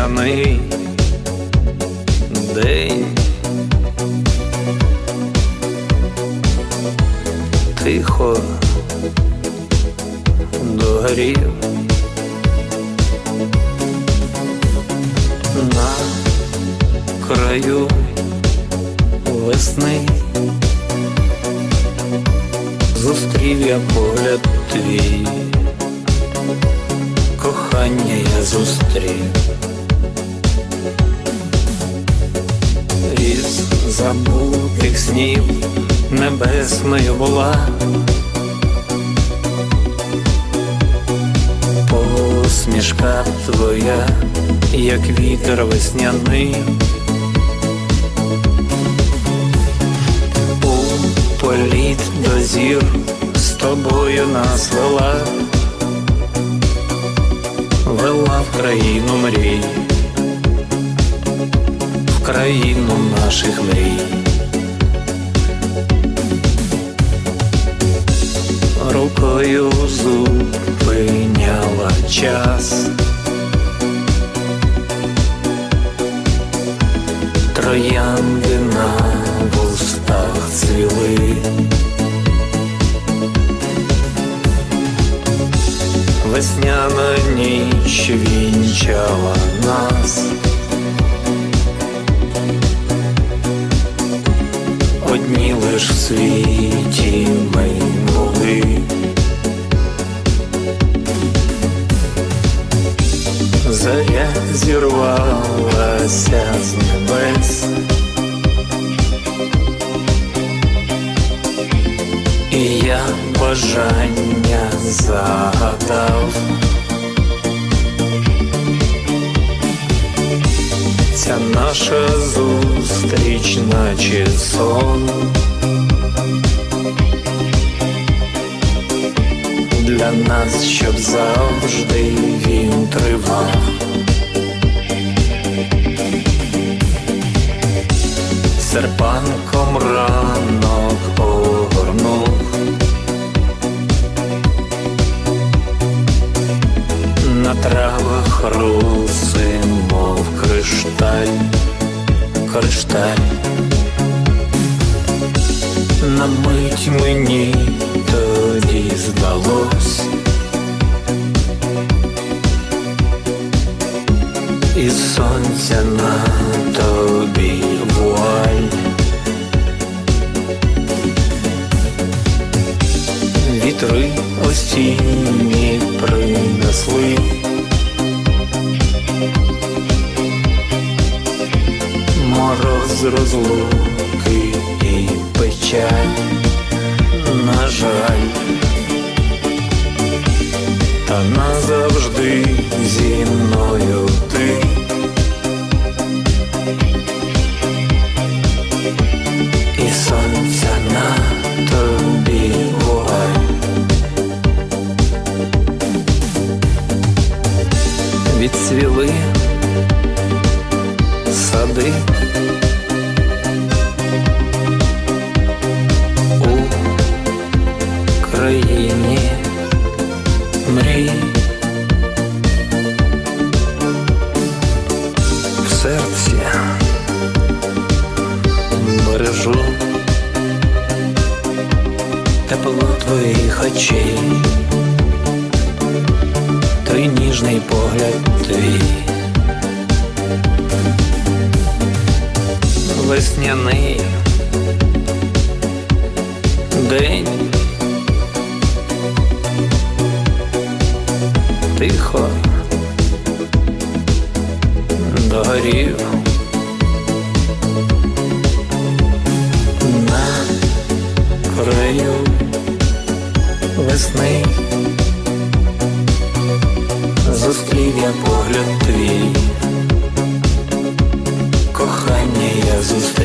весняний день. Тихо догорів на краю весни зустрів я погляд твій, кохання я зустрів. Забутих снів небесною була. Посмішка твоя, як вітер весняний. У політ до зір з тобою нас вела, вела в країну мрій, країну наших мрій. Рукою зупиняла час. Троянди на вустах цвіли. Весняна ніч вінчала нас. Одні лиш в світі ми були. Заря зірвалася з небес. І я бажання загадав. Ця наша зустріч, наче сон. Для нас, щоб завжди він тривав. Серпанком ранок огорнув. На травах руси, кришталь. На мить мені тоді здалось. І сонця на тобі вуаль. Вітри осінні принесли. Мороз розлуки і печаль, на жаль, та назавжди зі мною сади у країні мрій. В серці бережу тепло твоїх очей, той ніжний погляд твій. Весняний день. Тихо догорів. На краю весни зустрів я погляд твій, кохання я зустрів.